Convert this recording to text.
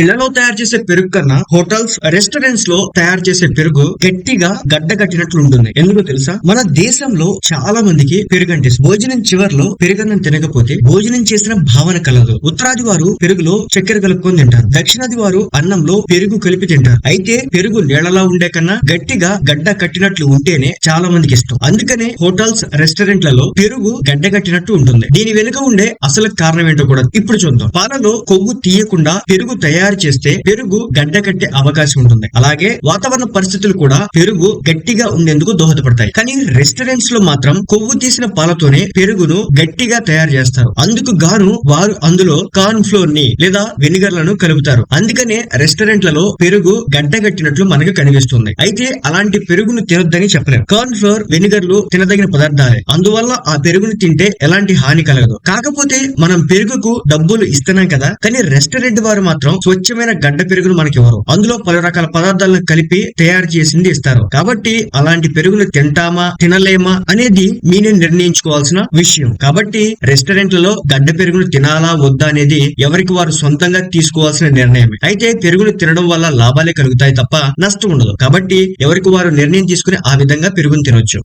ఇళ్ళలో తయారు చేసే పెరుగు కన్నా హోటల్స్ రెస్టారెంట్స్లో తయారు చేసే పెరుగు గట్టిగా గడ్డ కట్టినట్లు ఉంటుంది. ఎందుకో తెలుసా? మన దేశంలో చాలా మందికి పెరుగు అంటే భోజనం చివర్లో పెరుగన్నం తినకపోతే భోజనం చేసిన భావన కలదు. ఉత్తరాది వారు పెరుగులో చక్కెర కలుపుకొని తింటారు. దక్షిణాది వారు అన్నంలో పెరుగు కలిపి తింటారు. అయితే పెరుగు నీళ్ళలో ఉండే కన్నా గట్టిగా గడ్డ కట్టినట్లు ఉంటేనే చాలా మందికి ఇష్టం. అందుకనే హోటల్స్ రెస్టారెంట్లలో పెరుగు గడ్డ కట్టినట్టు ఉంటుంది. దీని వెనుక ఉండే అసలు కారణం ఏంటో కూడా ఇప్పుడు చూద్దాం. పాలలో కొవ్వు తీయకుండా పెరుగు తయారు చేస్తే పెరుగు గడ్డ కట్టే అవకాశం ఉంటుంది. అలాగే వాతావరణ పరిస్థితులు కూడా పెరుగు గట్టిగా ఉండేందుకు దోహదపడతాయి. కానీ రెస్టారెంట్స్లో మాత్రం కొవ్వు తీసిన పాలతోనే పెరుగును గట్టిగా తయారు చేస్తారు. అందుకు గాను వారు అందులో కార్న్ ఫ్లోర్ని లేదా వెనిగర్లను కలుపుతారు. అందుకనే రెస్టారెంట్లలో పెరుగు గడ్డగట్టినట్లు మనకు కనిపిస్తుంది. అయితే అలాంటి పెరుగును తినొద్దని చెప్పలేదు కార్న్ ఫ్లోర్ వెనిగర్లు తినదగిన పదార్థాలే. అందువల్ల ఆ పెరుగును తింటే ఎలాంటి హాని కలగదు. కాకపోతే మనం పెరుగుకు డబ్బులు ఇస్తున్నాం కదా. కానీ రెస్టారెంట్ వారు మాత్రం స్వచ్ఛమైన గడ్డ పెరుగును మనకి ఇవ్వరు అందులో పలు రకాల పదార్థాలను కలిపి తయారు చేసింది ఇస్తారు. కాబట్టి అలాంటి పెరుగును తింటామా తినలేమా అనేది మీనే నిర్ణయించుకోవాల్సిన విషయం. కాబట్టి రెస్టారెంట్లలో గడ్డ పెరుగును తినాలా వద్దా అనేది ఎవరికి వారు సొంతంగా తీసుకోవాల్సిన నిర్ణయమే అయితే పెరుగును తినడం వల్ల లాభాలే కలుగుతాయి తప్ప నష్టం ఉండదు. కాబట్టి ఎవరికి వారు నిర్ణయం తీసుకుని ఆ విధంగా పెరుగును తినొచ్చు.